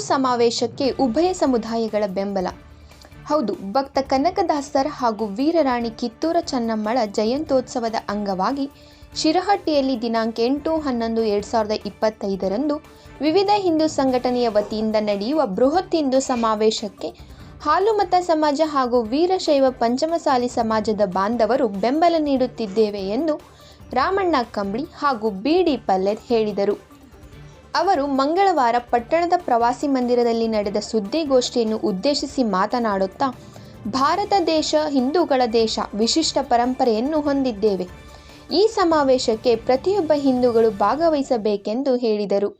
ಸಮಾವೇಶಕ್ಕೆ ಉಭಯ ಸಮುದಾಯಗಳ ಬೆಂಬಲ. ಹೌದು, ಭಕ್ತ ಕನಕದಾಸರ ಹಾಗೂ ವೀರರಾಣಿ ಕಿತ್ತೂರ ಚೆನ್ನಮ್ಮಳ ಜಯಂತೋತ್ಸವದ ಅಂಗವಾಗಿ ಶಿರಹಟ್ಟಿಯಲ್ಲಿ ದಿನಾಂಕ ಎಂಟು, ಹನ್ನೊಂದು, ಎರಡು ಸಾವಿರದ ಇಪ್ಪತ್ತೈದರಂದು ವಿವಿಧ ಹಿಂದೂ ಸಂಘಟನೆಯ ವತಿಯಿಂದ ನಡೆಯುವ ಬೃಹತ್ ಹಿಂದೂ ಸಮಾವೇಶಕ್ಕೆ ಹಾಲುಮತ ಸಮಾಜ ಹಾಗೂ ವೀರಶೈವ ಪಂಚಮಸಾಲಿ ಸಮಾಜದ ಬಾಂಧವರು ಬೆಂಬಲ ನೀಡುತ್ತಿದ್ದೇವೆ ಎಂದು ರಾಮಣ್ಣ ಕಂಬಳಿ ಹಾಗೂ ಬಿಡಿ ಪಲ್ಲೆ ಹೇಳಿದರು. ಅವರು ಮಂಗಳವಾರ ಪಟ್ಟಣದ ಪ್ರವಾಸಿ ಮಂದಿರದಲ್ಲಿ ನಡೆದ ಸುದ್ದಿಗೋಷ್ಠಿಯನ್ನು ಉದ್ದೇಶಿಸಿ ಮಾತನಾಡುತ್ತಾ, ಭಾರತ ದೇಶ, ಹಿಂದೂಗಳ ದೇಶ, ವಿಶಿಷ್ಟ ಪರಂಪರೆಯನ್ನು ಹೊಂದಿದ್ದೇವೆ. ಈ ಸಮಾವೇಶಕ್ಕೆ ಪ್ರತಿಯೊಬ್ಬ ಹಿಂದೂಗಳು ಭಾಗವಹಿಸಬೇಕೆಂದು ಹೇಳಿದರು.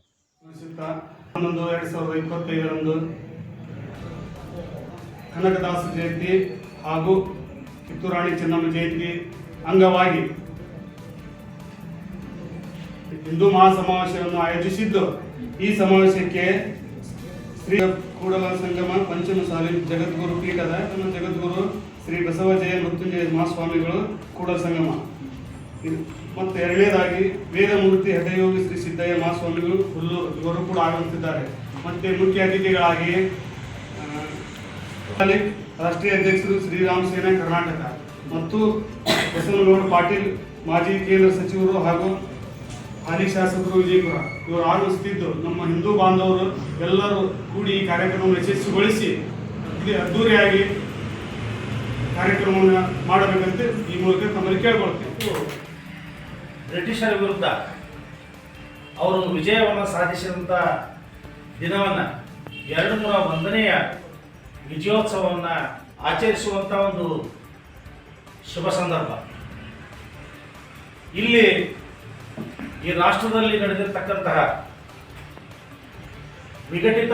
ಕನಕದಾಸ ಜಯಂತಿ ಹಾಗೂ ಕಿತ್ತೂರಾಣಿ ಚೆನ್ನಮ್ಮ ಜಯಂತಿ ಅಂಗವಾಗಿ ಹಿಂದೂ ಮಹಾಸಮಾವೇಶವನ್ನು ಆಯೋಜಿಸಿದ್ದು, ಈ ಸಮಾವೇಶಕ್ಕೆ ಶ್ರೀ ಕೂಡಲ ಸಂಗಮ ಪಂಚಮಸಾಲಿ ಜಗದ್ಗುರು ಪೀಠದ ನಮ್ಮ ಜಗದ್ಗುರು ಶ್ರೀ ಬಸವ ಜಯ ಮೃತ್ಯುಂಜಯ ಮಹಾಸ್ವಾಮಿಗಳು ಕೂಡಲ ಸಂಗಮ. ಮತ್ತು ಎರಡನೇದಾಗಿ ವೇದಮೂರ್ತಿ ಹಠಯೋಗಿ ಶ್ರೀ ಸಿದ್ದಯ್ಯ ಮಹಾಸ್ವಾಮಿಗಳು ಹುಲ್ಲು ಇವರು ಕೂಡ ಆಗಮಿಸಿದ್ದಾರೆ. ಮತ್ತು ಮುಖ್ಯ ಅತಿಥಿಗಳಾಗಿ ರಾಷ್ಟ್ರೀಯ ಅಧ್ಯಕ್ಷರು ಶ್ರೀರಾಮ್ ಸೇನೆ ಕರ್ನಾಟಕ ಮತ್ತು ಬಸವನಗೌಡ ಪಾಟೀಲ್ ಮಾಜಿ ಕೇಂದ್ರ ಸಚಿವರು ಹಾಗೂ ಹಾಲಿ ಶಾಸಕರು ವಿಜಯಪುರ ಇವರು ಆಗಮಿಸುತ್ತಿದ್ದು ನಮ್ಮ ಹಿಂದೂ ಬಾಂಧವರು ಎಲ್ಲರೂ ಕೂಡಿ ಈ ಕಾರ್ಯಕ್ರಮವನ್ನು ಯಶಸ್ವಿಗೊಳಿಸಿ ಅದ್ದೂರಿಯಾಗಿ ಕಾರ್ಯಕ್ರಮವನ್ನು ಮಾಡಬೇಕಂತ ಈ ಮೂಲಕ ತಮ್ಮಲ್ಲಿ ಕೇಳ್ಕೊಳ್ತೀವಿ ಬ್ರಿಟಿಷರ ವಿರುದ್ಧ ಅವರು ವಿಜಯವನ್ನು ಸಾಧಿಸಿದಂಥ ದಿನವನ್ನು ಎರಡು ನೂರ ಒಂದನೆಯ ವಿಜಯೋತ್ಸವವನ್ನು ಆಚರಿಸುವಂಥ ಒಂದು ಶುಭ ಸಂದರ್ಭ. ಇಲ್ಲಿ ಈ ರಾಷ್ಟ್ರದಲ್ಲಿ ನಡೆದಿರ್ತಕ್ಕಂತಹ ವಿಘಟಿತ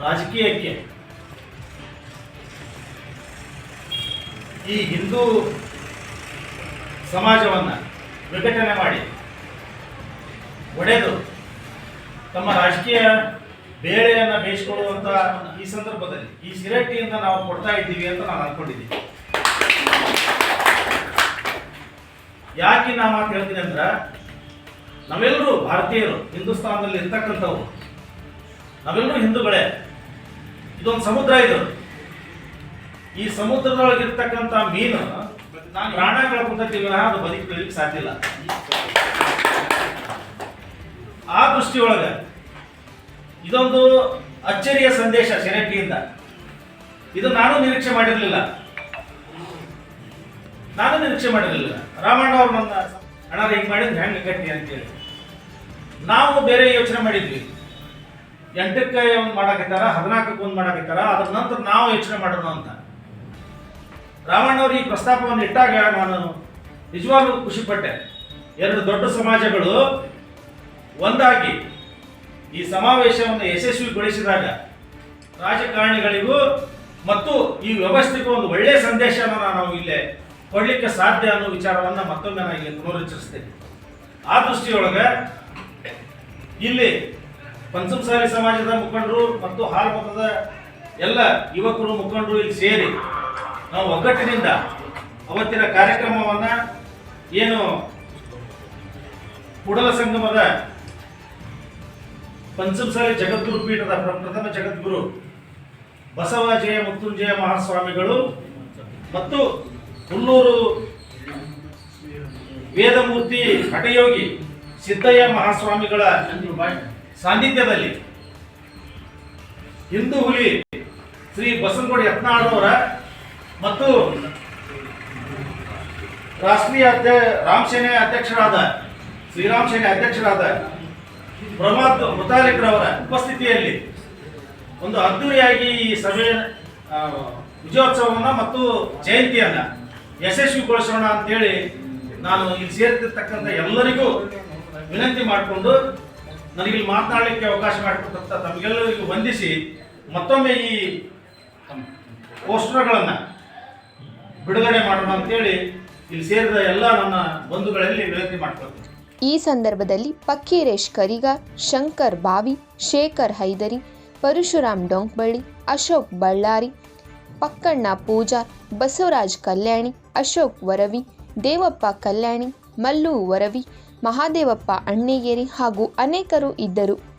ರಾಜಕೀಯಕ್ಕೆ ಈ ಹಿಂದೂ ಸಮಾಜವನ್ನು ವಿಘಟನೆ ಮಾಡಿ ಒಡೆದು ತಮ್ಮ ರಾಜಕೀಯ ಬೇಳೆಯನ್ನು ಬೇಯಿಸಿಕೊಳ್ಳುವಂಥ ಈ ಸಂದರ್ಭದಲ್ಲಿ, ಈ ಸಿರಟ್ಟಿಯಿಂದ ನಾವು ಕೊಡ್ತಾ ಇದ್ದೀವಿ ಅಂತ ನಾನು ಅಂದ್ಕೊಂಡಿದ್ದೀನಿ ಯಾಕೆ ನಾ ಮಾತು ಹೇಳ್ತೀನಿ ಅಂದ್ರೆ ನಾವೆಲ್ಲರೂ ಭಾರತೀಯರು, ಹಿಂದೂಸ್ತಾನದಲ್ಲಿ ಇರ್ತಕ್ಕಂಥವ್ರು. ನಾವೆಲ್ಲರೂ ಹಿಂದೂಗಳೇ. ಇದೊಂದು ಸಮುದ್ರ ಇದು. ಈ ಸಮುದ್ರದೊಳಗಿರ್ತಕ್ಕಂಥ ಮೀನು ನಾನು ಪ್ರಾಣ ಕಳ್ಕೊತೀವಿ ಅದು ಬದುಕಲಿಕ್ಕೆ ಸಾಧ್ಯ ಇಲ್ಲ. ಆ ದೃಷ್ಟಿಯೊಳಗೆ ಇದೊಂದು ಅಚ್ಚರಿಯ ಸಂದೇಶ ಶೆರಟ್ಟಿಯಿಂದ ಇದು ನಾನು ನಿರೀಕ್ಷೆ ಮಾಡಿರಲಿಲ್ಲ. ನಾನು ನಿರೀಕ್ಷೆ ಮಾಡಿರಲಿಲ್ಲ. ರಾಮಣ್ಣ ಅವ್ರು ನನ್ನ ಹಣ ಹಿಂಗೆ ಮಾಡಿದ್ರೆ ಹೆಂಗೆ ಗಟ್ಟಿ ಅಂತೇಳಿ. ನಾವು ಬೇರೆ ಯೋಚನೆ ಮಾಡಿದ್ವಿ. ಎಂಟಕ್ಕೆ ಒಂದು ಮಾಡಾಕತ್ತಾರ, ಹದಿನಾಲ್ಕಕ್ಕೆ ಒಂದು ಮಾಡಾಕತ್ತಾರ, ಅದ್ರ ನಂತರ ನಾವು ಯೋಚನೆ ಮಾಡೋಣ ಅಂತ. ರಾಮಣ್ಣವ್ರು ಈ ಪ್ರಸ್ತಾಪವನ್ನು ಇಟ್ಟಾಗ ನಾನು. ನಿಜವಾಗ್ಲೂ ಖುಷಿಪಟ್ಟೆ. ಎರಡು ದೊಡ್ಡ ಸಮಾಜಗಳು ಒಂದಾಗಿ ಈ ಸಮಾವೇಶವನ್ನು ಯಶಸ್ವಿಗೊಳಿಸಿದಾಗ ರಾಜಕಾರಣಿಗಳಿಗೂ ಮತ್ತು ಈ ವ್ಯವಸ್ಥೆಗೂ ಒಂದು ಒಳ್ಳೆಯ ಸಂದೇಶವನ್ನು ನಾವು ಇಲ್ಲೇ ಕೊಡಲಿಕ್ಕೆ ಸಾಧ್ಯ ಅನ್ನೋ ವಿಚಾರವನ್ನು ಮತ್ತೊಮ್ಮೆ ನಾನು ಇಲ್ಲಿ ಪುನರುಚ್ಚರಿಸ್ತೇನೆ. ಆ ದೃಷ್ಟಿಯೊಳಗೆ ಇಲ್ಲಿ ಪಂಚಮಸಾಲಿ ಸಮಾಜದ ಮುಖಂಡರು ಮತ್ತು ಹಾಲ್ಮತದ ಎಲ್ಲ ಯುವಕರು ಮುಖಂಡರು ಇಲ್ಲಿ ಸೇರಿ ನಾವು ಒಗ್ಗಟ್ಟಿನಿಂದ ಅವತ್ತಿನ ಕಾರ್ಯಕ್ರಮವನ್ನ ಏನು ಕುಡಲ ಸಂಗಮದ ಪಂಚಮಸಾಲಿ ಜಗದ್ಗುರು ಪೀಠದ ಪ್ರ- ಪ್ರಥಮ ಜಗದ್ಗುರು ಬಸವಜಯ ಮುತ್ತುಂಜಯ ಮಹಾಸ್ವಾಮಿಗಳು ಮತ್ತು ಹುಲ್ಲೂರು ವೇದಮೂರ್ತಿ ಹಠಯೋಗಿ ಸಿದ್ದಯ್ಯ ಮಹಾಸ್ವಾಮಿಗಳ ಸಾನ್ನಿಧ್ಯದಲ್ಲಿ ಹಿಂದೂ ಹುಲಿ ಶ್ರೀ ಬಸನಗೌಡ ಯತ್ನಾಳರವರ ಮತ್ತು ರಾಷ್ಟ್ರೀಯ ಅಧ್ಯಕ್ಷ, ರಾಮ್ ಸೇನೆ ಅಧ್ಯಕ್ಷರಾದ, ಶ್ರೀರಾಮ್ ಸೇನೆ ಅಧ್ಯಕ್ಷರಾದ ಪ್ರಮಾದ್ ಮುತಾಲಿಕ್ರವರ ಉಪಸ್ಥಿತಿಯಲ್ಲಿ ಒಂದು ಅದ್ದೂರಿಯಾಗಿ ಈ ಸಭೆ ವಿಜಯೋತ್ಸವವನ್ನು ಮತ್ತು ಜಯಂತಿಯನ್ನು ಯಶಸ್ವಿಗೊಳಿಸೋಣ ಅಂತೇಳಿ ನಾನು ಇಲ್ಲಿ ಸೇರ್ತಿರ್ತಕ್ಕಂಥ ಎಲ್ಲರಿಗೂ ವಿನಂತಿ ಮಾಡಿಕೊಂಡು ನನಗೆ ಇಲ್ಲಿ ಮಾತನಾಡಲಿಕ್ಕೆ ಅವಕಾಶ ಮಾಡಿಕೊಟ್ಟಂತ ತಮಗೆಲ್ಲರಿಗೂ ವಂದಿಸಿ ಮತ್ತೊಮ್ಮೆ ಈ ಪೋಸ್ಟರ್ಗಳನ್ನು ಬಿಡುಗಡೆ ಮಾಡೋಣ ಅಂತೇಳಿ ಇಲ್ಲಿ ಸೇರಿದ ಎಲ್ಲ ನನ್ನ ಬಂಧುಗಳಲ್ಲಿ ವಿನಂತಿ ಮಾಡ್ಕೊಳ್ತೀನಿ. ಈ ಸಂದರ್ಭದಲ್ಲಿ ಪಕ್ಕೀರೇಶ್ ಕರಿಗ, ಶಂಕರ್ ಬಾವಿ, ಶೇಖರ್ ಹೈದರಿ, ಪರಶುರಾಮ್ ಡೊಂಕ್ಬಳ್ಳಿ, ಅಶೋಕ್ ಬಳ್ಳಾರಿ, ಪಕ್ಕಣ್ಣ ಪೂಜಾ, ಬಸವರಾಜ್ ಕಲ್ಯಾಣಿ, ಅಶೋಕ್ ವರವಿ, ದೇವಪ್ಪ ಕಲ್ಯಾಣಿ, ಮಲ್ಲು ವರವಿ ಮಹಾದೇವಪ್ಪ ಅಣ್ಣಿಗೇರಿ ಹಾಗೂ ಅನೇಕರು ಇದ್ದರು.